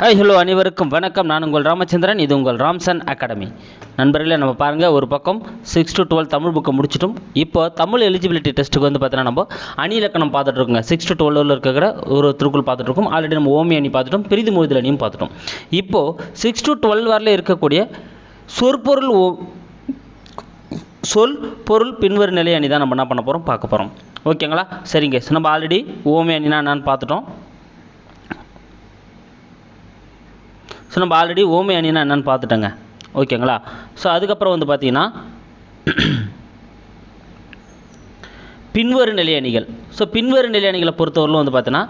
Hi hello அனைவருக்கும் வணக்கம். நான் உங்கள் ராமச்சந்திரன் இது உங்கள் ராம்சன் அகாடமி. நண்பர்களே நம்ம பாருங்கள் ஒரு பக்கம் சிக்ஸ் டு டுவெல் தமிழ் புக்கை முடிச்சிட்டோம். இப்போ தமிழ் எலிஜிபிலிட்டி டெஸ்ட்டுக்கு வந்து பார்த்தீங்கன்னா நம்ம அணி இலக்கணம் பார்த்துட்ருக்கோங்க சிக்ஸ் டு டுவெல் இருக்கிற ஒரு திருக்குள் பார்த்துட்ருக்கோம் ஆல்ரெடி நம்ம ஓமி அணி பார்த்துட்டோம். பிரிதி மொழிதல் அணியும் பார்த்துட்டோம். இப்போது சிக்ஸ் டு டுவெல் வரல இருக்கக்கூடிய சொற்பொருள் ஓ- சொல் பொருள் பின்வரும் நிலை அணி தான் நம்ம என்ன பண்ண போகிறோம் பார்க்க போகிறோம் ஓகேங்களா? சரிங்க. நம்ம ஆல்ரெடி ஓமி அணினா என்னன்னு பார்த்துட்டோம். ஸோ நம்ம ஆல்ரெடி ஓமை அணினா என்னென்னு பார்த்துட்டோங்க. ஓகேங்களா? ஸோ அதுக்கப்புறம் வந்து பார்த்தீங்கன்னா பின்வரும் நிலை அணிகள். ஸோ பின்வரும் நிலை அணிகளை பொறுத்தவரையிலும் வந்து பார்த்தீங்கன்னா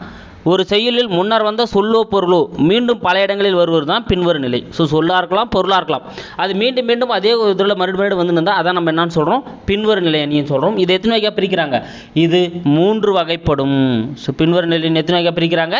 ஒரு செயலில் முன்னர் வந்த சொல்லோ பொருளோ மீண்டும் பல இடங்களில் வருவது தான் பின்வரும் நிலை. ஸோ சொல்லாக இருக்கலாம் பொருளாக இருக்கலாம். அது மீண்டும் மீண்டும் அதே ஒரு இதில் மறுபடியும் மறுபடியும் வந்து இருந்தால் அதான் நம்ம என்னன்னு சொல்கிறோம் பின்வரும் நிலை அணின்னு சொல்கிறோம் இது எத்தனை வகையாக பிரிக்கிறாங்க? இது மூன்று வகைப்படும். ஸோ பின்வரும் நிலை எத்தனை வகையாக பிரிக்கிறாங்க?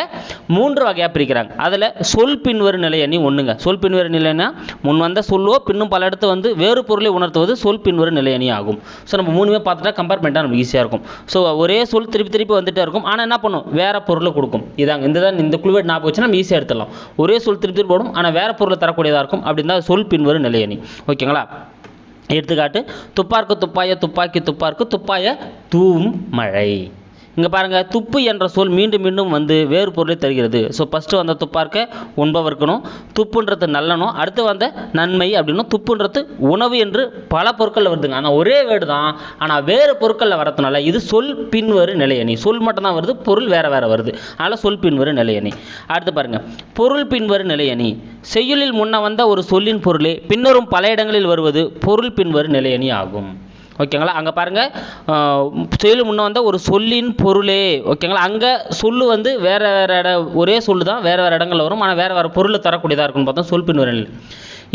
மூன்று வகையாக பிரிக்கிறாங்க. அதில் சொல் பின்வரும் நிலை அணி ஒன்றுங்க சொல் பின்வரும் நிலைனா முன் வந்த சொல்லோ பின்னும் பல இடத்து வந்து வேறு பொருளை உணர்த்துவது சொல் பின்வரும் நிலை அணி ஆகும். ஸோ நம்ம மூணுமே பார்த்துட்டா கம்பேர் பண்ணிட்டா நமக்கு ஈஸியாக இருக்கும். ஸோ ஒரே சொல் திருப்பி திருப்பி வந்துட்டே இருக்கும். ஆனால் என்ன பண்ணும்? வேறு பொருளை கொடுக்கும். இதாங்க இந்த தான் இந்த குழுவை ஞாபகம் வச்சு நம்ம ஈஸியாக எடுத்துடலாம். ஒரே சொல் திருப்பி திருப்பி போடும் ஆனால் வேற பொருளை தரக்கூடியதாக இருக்கும். அப்படின்னா சொல் பின்வரும் நிலையணி ஓகேங்களா? எடுத்துக்காட்டு துப்பார்க்கு துப்பாய துப்பாக்கி துப்பார்க்கு துப்பாய தூம் மழை. இங்கே பாருங்கள் துப்பு என்ற சொல் மீண்டும் மீண்டும் வந்து வேறு பொருளை தருகிறது. ஸோ ஃபஸ்ட்டு வந்த துப்பார்க்க உண்பவர்க்கணும் துப்புன்றது நல்லனும் அடுத்து வந்த நன்மை அப்படின்னும் துப்புன்றது உணவு என்று பல பொருட்களில் வருதுங்க. ஆனால் ஒரே வேர்டு தான். ஆனால் வேறு பொருட்களில் வரதுனால இது சொல் பின்வரு நிலையணி. சொல் மட்டும்தான் வருது பொருள் வேறு வேறு வருது. அதனால் சொல் பின்வரு நிலையணி. அடுத்து பாருங்கள் பொருள் பின்வரு நிலையணி. செய்யுளில் முன்ன வந்த ஒரு சொல்லின் பொருளே பின்னரும் பல இடங்களில் வருவது பொருள் பின்வரு நிலையணி ஆகும். ஓகேங்களா? அங்கே பாருங்கள் செயலு முன்னே வந்த ஒரு சொல்லின் பொருளே. ஓகேங்களா? அங்கே சொல்லு வந்து வேறு வேறு இட ஒரே சொல்லு தான் வேறு வேறு இடங்களில் வரும். ஆனால் வேறு வேறு பொருளை தரக்கூடியதாக இருக்கும்னு பார்த்தா சொல் பின்வரு நிலை.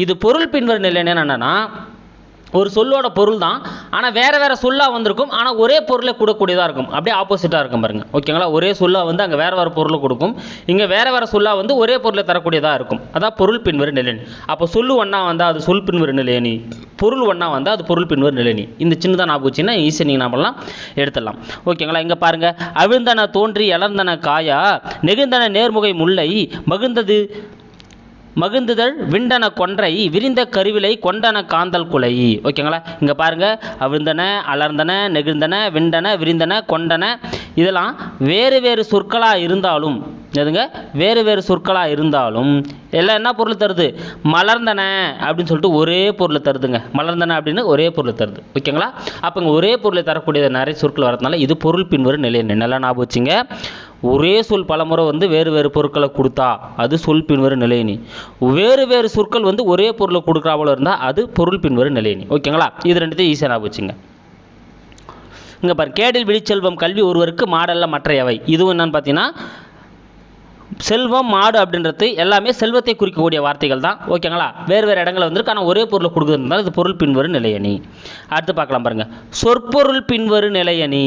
இது பொருள் பின்வரு நிலை என்னென்னா ஒரு சொல்லோட பொருள் தான் ஆனால் வேறு வேறு சொல்லாக வந்திருக்கும். ஆனால் ஒரே பொருளை கொடுக்கக்கூடியதாக இருக்கும். அப்படியே ஆப்போசிட்டாக இருக்கும் பாருங்கள் ஓகேங்களா ஒரே சொல்லாக வந்து அங்கே வேறு வேறு பொருளை கொடுக்கும். இங்கே வேறு வேறு சொல்லாக வந்து ஒரே பொருளை தரக்கூடியதாக இருக்கும். அதான் பொருள் பின்வரு நிலைனி அப்போ சொல்லு ஒன்றா வந்தால் அது சொல் பின்வரு நிலையணி. பொருள் ஒன்றா வந்தால் அது பொருள் பின்வரு நிலைனி இந்த சின்னதாக நான் போச்சுன்னா ஈஸியாக நீங்கள் என்ன பண்ணலாம் எடுத்துடலாம். ஓகேங்களா இங்கே பாருங்கள் அவிழ்ந்தன தோன்றி எலர்ந்தன காயா நெகிழ்ந்தன நேர்முகை முல்லை மகிழ்ந்தது மகிழ்ந்துதழ் விண்டன கொன்றை விரிந்த கருவிலை கொண்டன காந்தல் குலை. ஓகேங்களா? இங்கே பாருங்க. அவிழ்ந்தன அலர்ந்தன நெகிழ்ந்தன விண்டன விரிந்தன கொண்டன. இதெல்லாம் வேறு வேறு சொற்களாக இருந்தாலும் எதுங்க வேறு வேறு சொற்களாக இருந்தாலும் எல்லாம் என்ன பொருள் தருது? மலர்ந்தன அப்படின்னு சொல்லிட்டு ஒரே பொருளை தருதுங்க. மலர்ந்தன அப்படின்னு ஒரே பொருளை தருது. ஓகேங்களா? அப்போ இங்கே ஒரே பொருளை தரக்கூடிய நிறைய சொற்கள் வரதுனால இது பொருள் பின்வரும் நிலை நல்லா ஞாபகம் வச்சுங்க. ஒரே சொல் பலமுறை வந்து வேறு வேறு பொருட்களை கொடுத்தா அது சொல் பின்வரும் நிலையணி வேறு வேறு சொற்கள் வந்து ஒரே பொருளை கொடுக்குறா போல இருந்தால் அது பொருள் பின்வரும் நிலையணி ஓகேங்களா? இது ரெண்டுத்தையும் ஈஸியாக ஞாபகம் வச்சுங்க. இங்கே பாரு கேடில் விழிச்செல்வம் கல்வி ஒருவருக்கு மாடல்ல மற்றையவை. இதுவும் என்னன்னு பார்த்தீங்கன்னா செல்வம் மாடு அப்படின்றது எல்லாமே செல்வத்தை குறிக்கக்கூடிய வார்த்தைகள் தான். ஓகேங்களா வேறு வேறு இடங்களில் வந்துருக்கு ஆனால் ஒரே பொருளை கொடுக்குறதுனால இது பொருள் பின்வரு நிலையணி. அடுத்து பார்க்கலாம் பாருங்க. சொற்பொருள் பின்வரு நிலையணி.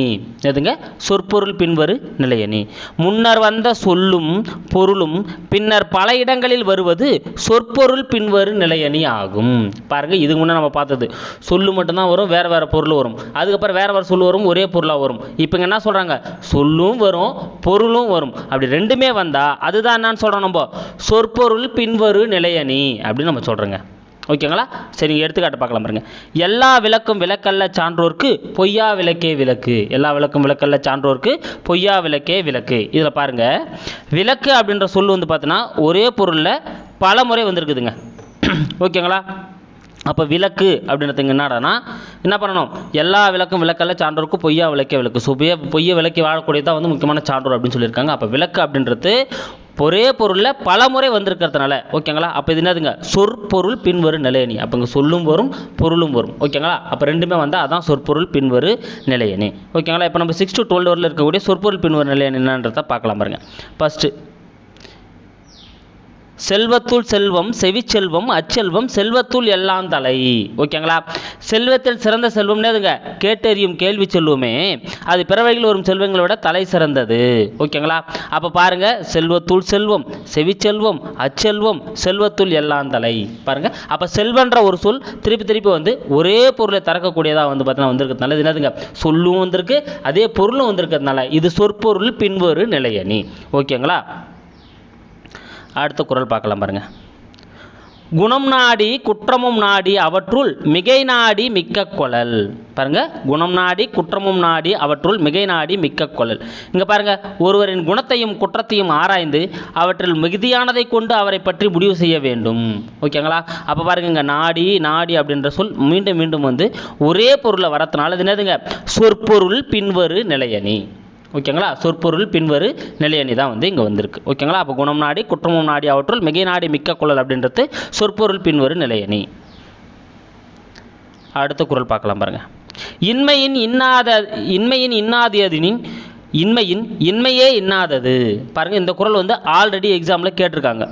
எதுங்க சொற்பொருள் பின்வரு நிலையணி. முன்னர் வந்த சொல்லும் பொருளும் பின்னர் பல இடங்களில் வருவது சொற்பொருள் பின்வரு நிலையணி ஆகும். பாருங்க இது முன்னே நம்ம பார்த்தது. சொல்லு மட்டும்தான் வரும் வேறு வேறு பொருள் வரும். அதுக்கப்புறம் வேறு வேறு சொல்லு வரும் ஒரே பொருளாக வரும். இப்போங்க என்ன சொல்கிறாங்க சொல்லும் வரும் பொருளும் வரும். அப்படி ரெண்டுமே வந்தால் அதுதான் என்னன்னு சொல்கிறோம் நம்ம. சொற்பொருள் பின்வரு நிலையணி அப்படின்னு நம்ம சொல்கிறோங்க ஓகேங்களா? சரி எடுத்துக்காட்டு பார்க்கலாம் பாருங்க. எல்லா விளக்கும் விளக்கல்ல சான்றோர்க்கு பொய்யா விளக்கே விளக்கு. எல்லா விளக்கும் விளக்கல்ல சான்றோர்க்கு பொய்யா விளக்கே விளக்கு. இதில் பாருங்க. விளக்கு அப்படின்ற சொல் வந்து பார்த்தீங்கன்னா ஒரே பொருளில் பல முறை வந்திருக்குதுங்க. ஓகேங்களா? அப்போ விளக்கு அப்படின்றதுங்க என்னடானா என்ன பண்ணணும்? எல்லா விளக்கும் விளக்கல்ல சான்றோருக்கும் பொய்யா விளக்க விளக்கு. ஸோ பொய்ய பொய்ய விளக்கி வாழக்கூடியதான் வந்து முக்கியமான சான்றோர் அப்படின்னு சொல்லியிருக்காங்க. அப்போ விளக்கு அப்படின்றது ஒரே பொருளில் பல முறை வந்திருக்கிறதுனால ஓகேங்களா? அப்போ இது என்னதுங்க? சொற்பொருள் பின்வரு நிலையணி. அப்போ இங்கே சொல்லும் வரும் பொருளும் வரும். ஓகேங்களா? அப்போ ரெண்டுமே வந்தால் அதான் சொற்பொருள் பின்வரு நிலையணி. ஓகேங்களா? இப்போ நம்ம சிக்ஸ் டு டுவெல் வரல இருக்கக்கூடிய சொற்பொருள் பின்வரும் நிலையணி என்னன்றதை பார்க்கலாம் பாருங்கள் ஃபஸ்ட்டு செல்வத்துள் செல்வம் செவிச்செல்வம் அச்செல்வம் செல்வத்துள் எல்லாம் தலை. ஓகேங்களா? செல்வத்தில் சிறந்த செல்வம்னு அதுங்க கேட்டறியும் கேள்வி செல்வமே அது பிறவைகள் வரும் செல்வங்களை விட தலை சிறந்தது. ஓகேங்களா? அப்போ பாருங்க செல்வத்துள் செல்வம் செவிச்செல்வம் அச்செல்வம் செல்வத்துள் எல்லாம் தலை. பாருங்க. அப்போ செல்வன்ற ஒரு சொல் திருப்பி திருப்பி வந்து ஒரே பொருளை திறக்கக்கூடியதாக வந்து பார்த்தீங்கன்னா வந்திருக்கிறதுனால இது என்னதுங்க? சொல்லும் வந்திருக்கு அதே பொருளும் வந்திருக்கிறதுனால இது சொற்பொருள் பின்வரு நிலையணி. ஓகேங்களா? அடுத்த குரல் பார்க்கலாம் பாருங்க. குணம் நாடி குற்றமும் நாடி அவற்றுள் மிகை நாடி மிக்க கொழல். பாருங்க குணம் நாடி குற்றமும் நாடி அவற்றுள் மிகை நாடி மிக்க கொளல் இங்கே பாருங்க ஒருவரின் குணத்தையும் குற்றத்தையும் ஆராய்ந்து அவற்றில் மிகுதியானதை கொண்டு அவரை பற்றி முடிவு செய்ய வேண்டும். ஓகேங்களா? அப்போ பாருங்க இங்கே நாடி நாடி அப்படின்ற சொல் மீண்டும் மீண்டும் வந்து ஒரே பொருளை வரதுனால இது என்னதுங்க? சொற்பொருள் பின்வரு நிலையணி. ஓகேங்களா? சொற்பொருள் பின்வரு நிலையணி தான் வந்து இங்கே வந்திருக்கு. ஓகேங்களா? அப்போ குணம் நாடி குற்றமும் நாடி அவற்றுள் மிகை நாடி மிக்க குழல் அப்படின்றது சொற்பொருள் பின்வரு நிலையணி. அடுத்த குறள் பார்க்கலாம் பாருங்கள் இன்மையின் இன்னாத இன்மையின் இன்னாதியதினின் இன்மையின் இன்மையே இன்னாதது. பாருங்கள் இந்த குறள் வந்து ஆல்ரெடி எக்ஸாமில் கேட்டிருக்காங்க.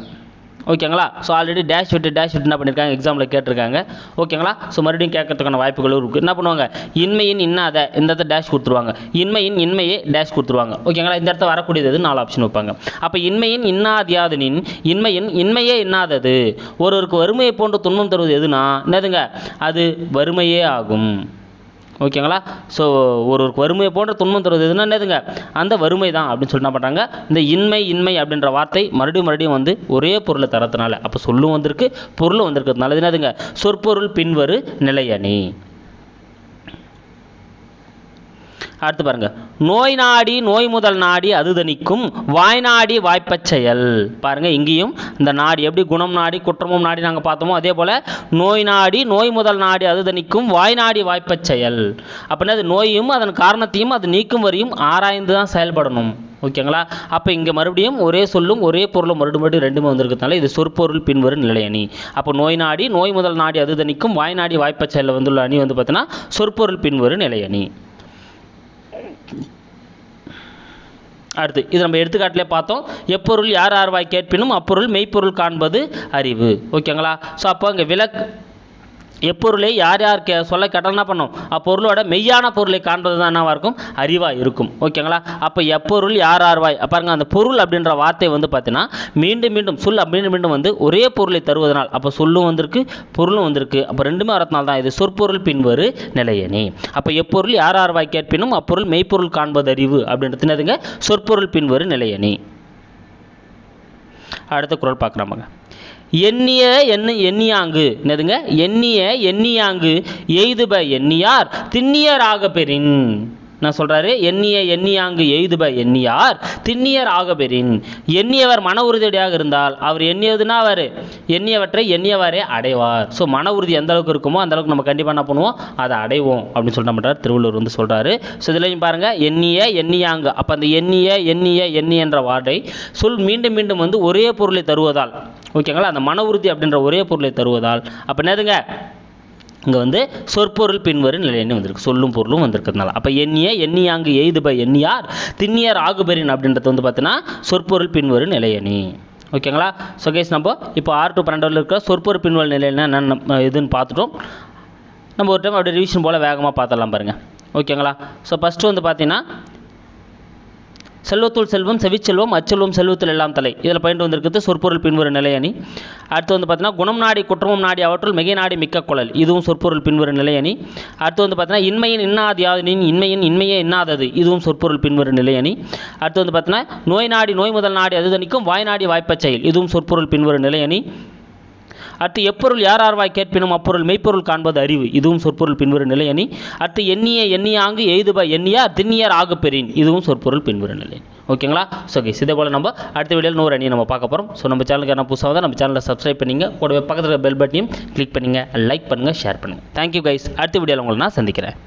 ஓகேங்களா? ஸோ ஆல்ரெடி டேஷ் விட்டு டேஷ் விட்டு என்ன பண்ணியிருக்காங்க எக்ஸாமில் கேட்டிருக்காங்க. ஓகேங்களா? ஸோ மறுபடியும் கேட்கறதுக்கான வாய்ப்புகளும் இருக்குது என்ன பண்ணுவாங்க? இன்மையின் இன்னாத இந்த இடத்த டேஷ் கொடுத்துருவாங்க. இன்மையின் இன்மையே டேஷ் கொடுத்துருவாங்க. ஓகேங்களா? இந்த இடத்த வரக்கூடியது நாலு ஆப்ஷன் வைப்பாங்க. அப்போ இன்மையின் இன்னாதியாதனின் இன்மையின் இன்மையே இன்னாதது. ஒருவருக்கு வறுமையை போன்ற துன்பம் தருவது எதுனா? என்னதுங்க? அது வறுமையே ஆகும். ஓகேங்களா? ஸோ ஒருவருக்கு வறுமையை போன்ற துன்பம் தருவது எதுனா என்னதுங்க? அந்த வறுமை தான் அப்படின்னு சொல்லி என்ன பண்ணுறாங்க இந்த இன்மை இன்மை அப்படின்ற வார்த்தை மறுபடியும் மறுபடியும் வந்து ஒரே பொருளை தரதுனால அப்போ சொல்லும் வந்திருக்கு பொருளும் வந்திருக்கிறதுனால என்னதுங்க? சொற்பொருள் பின்வரு நிலையணி. அடுத்து பாருங்க. நோய் நாடி நோய் முதல் நாடி அது தணிக்கும். வாய் நாடி வாய்ப்பச் செயல். பாருங்க இங்கேயும் இந்த நாடி எப்படி குணம் நாடி குற்றமும் நாடி நாங்கள் பார்த்தோமோ அதே போல நோய் நாடி நோய் முதல் நாடி அது தணிக்கும். வாய் நாடி வாய்ப்பச் செயல். அப்படின்னா அது நோயும் அதன் காரணத்தையும் அது நீக்கும் வரையும் ஆராய்ந்து தான் செயல்படணும். ஓகேங்களா? அப்போ இங்கே மறுபடியும் ஒரே சொல்லும் ஒரே பொருளும் மறுபடியும் மறுபடியும் ரெண்டுமே வந்திருக்கிறதுனால இது சொற்பொருள் பின்வரும் நிலையணி அப்போ நோய் நாடி நோய் முதல் நாடி அது தணிக்கும். வாய் நாடி வாய்ப்பச் செயலில் வந்துள்ள அணி வந்து பார்த்தீங்கன்னா சொற்பொருள் பின்வரும் நிலையணி அடுத்து இது நம்ம எடுத்துக்காட்டிலே பார்த்தோம். எப்பொருள் யார் ஆர்வாய் கேட்பினும் அப்பொருள் மெய்ப்பொருள் காண்பது அறிவு. ஓகேங்களா? ஸோ அப்போ அங்கே விளக்கு எப்பொருளை யார் யார் கே சொல்ல கேட்டால் என்ன பண்ணும்? அப்பொருளோட மெய்யான பொருளை காண்பது தான் என்னவாக இருக்கும்? அறிவாக இருக்கும். ஓகேங்களா? அப்போ எப்பொருள் யார் ஆர்வாய்? பாருங்கள் அந்த பொருள் அப்படின்ற வார்த்தை வந்து பார்த்தீங்கன்னா மீண்டும் மீண்டும் சொல் மீண்டும் மீண்டும் வந்து ஒரே பொருளை தருவதனால் அப்போ சொல்லும் வந்திருக்கு பொருளும் வந்திருக்கு. அப்போ ரெண்டுமே வரதுனால தான் இது சொற்பொருள் பின்வரு நிலையணி அப்போ எப்பொருள் யார் ஆர்வாய் கேட்பினும் அப்பொருள் மெய்ப்பொருள் காண்பது அறிவு அப்படின்றது என்னதுங்க? சொற்பொருள் பின்வரு நிலையணி அடுத்த குரல் பார்க்குறாமங்க எண்ணிய எண்ணு எண்ணியாங்கு. என்னதுங்க? எண்ணிய எண்ணியாங்கு. எய்துப எண்ணியார். திண்ணியராக பெறின் நான் சொல்கிறாரு எண்ணிய எண்ணியாங்கு எய்துப எண்ணியார் திண்ணியர் ஆகபெறின். எண்ணியவர் மன உறுதியடியாக இருந்தால் அவர் எண்ணியதுன்னா அவர்? எண்ணியவற்றை எண்ணியவரே அடைவார். ஸோ மன உறுதி எந்த அளவுக்கு இருக்குமோ அந்த அளவுக்கு நம்ம கண்டிப்பாக என்ன பண்ணுவோம்? அதை அடைவோம் அப்படின்னு சொல்லிட்டு பண்ணுறார் திருவள்ளுவர் வந்து சொல்கிறாரு ஸோ இதுலையும் பாருங்கள் எண்ணிய எண்ணியாங்கு. அப்போ அந்த எண்ணிய எண்ணிய எண்ணி என்ற வார்த்தை சொல் மீண்டும் மீண்டும் வந்து ஒரே பொருளை தருவதால் ஓகேங்களா? அந்த மன உறுதி அப்படின்ற ஒரே பொருளை தருவதால் அப்போ என்னதுங்க? இங்கே வந்து சொற்பொருள் பின்வரும் நிலையணி வந்திருக்கு. சொல்லும் பொருளும் வந்திருக்கிறதுனால. அப்போ எண்ணிய எண்ணியாங்கு பை எண்ணியார் திண்ணியர் ஆகுபெறின் அப்படின்றது வந்து பார்த்தீங்கன்னா சொற்பொருள் பின்வரும் நிலையணி. ஓகேங்களா ஸோ கேஸ் நம்ம இப்போ ஆறு டு பன்னெண்டில் இருக்கிற சொற்பொருள் பின்வரும் நிலையணி என்னென்ன இதுன்னு பார்த்துட்டோம். நம்ம ஒரு டைம் அப்படியே ரிவிஷன் போல் வேகமாக பார்த்துடலாம் பாருங்கள் ஓகேங்களா ஸோ ஃபஸ்ட்டு வந்து பார்த்தீங்கன்னா செல்வத்துள் செல்வம் செவிச்செல்வம் அச்செல்வம் செல்வத்தில் எல்லாம் தலை. இதில் பயின்று வந்திருக்கிறது சொற்பொருள் பின்வரும் நிலையணி அடுத்து வந்து பார்த்தீங்கன்னா குணம் நாடி குற்றமும் நாடி அவற்றுள் மிகை நாடி மிக்க குழல். இதுவும் சொற்பொருள் பின்வரும் நிலையணி அடுத்து வந்து பார்த்தீங்கன்னா இன்மையின் இன்னாதியாதனின் இன்மையின் இன்மையே இன்னாதது. இதுவும் சொற்பொருள் பின்வரும் நிலையணி அடுத்து வந்து பார்த்தீங்கன்னா நோய் நாடி நோய் முதல் நாடி அதுதனிக்கும் வாய்நாடி வாய் நாடி வாய்ப்பச் செயல். இதுவும் சொற்பொருள் பின்வரும் நிலையணி அடுத்து எப்பொருள் யார் ஆர்வாய் கேட்பினும் அப்பொருள் மெய்ப்பொருள் காண்பது அறிவு. இதுவும் சொற்பொருள் பின்வரும் நிலையணி அடுத்து எண்ணிய எண்ணியாங்கு எய்துப எண்ணியார் திண்ணியார் ஆக பெறின். இதுவும் சொற்பொருள் பின்வரும் நிலை ஓகேங்களா? ஸோ கைஸ் இதே போல் நம்ம அடுத்த வீடியோவில் நூறு அணியை நம்ம பார்க்க போகிறோம் ஸோ நம்ம சேனலுக்கு என்ன புதுசாக தான் நம்ம சேனலை சப்ஸ்கிரைப் பண்ணிங்க. கூடவே பக்கத்தில் பெல் பட்டனையும் கிளிக் பண்ணுங்கள் லைக் பண்ணுங்கள் ஷேர் பண்ணுங்கள் தேங்க்யூ கைஸ் அடுத்த வீடியோவில் உங்களை நான் சந்திக்கிறேன்.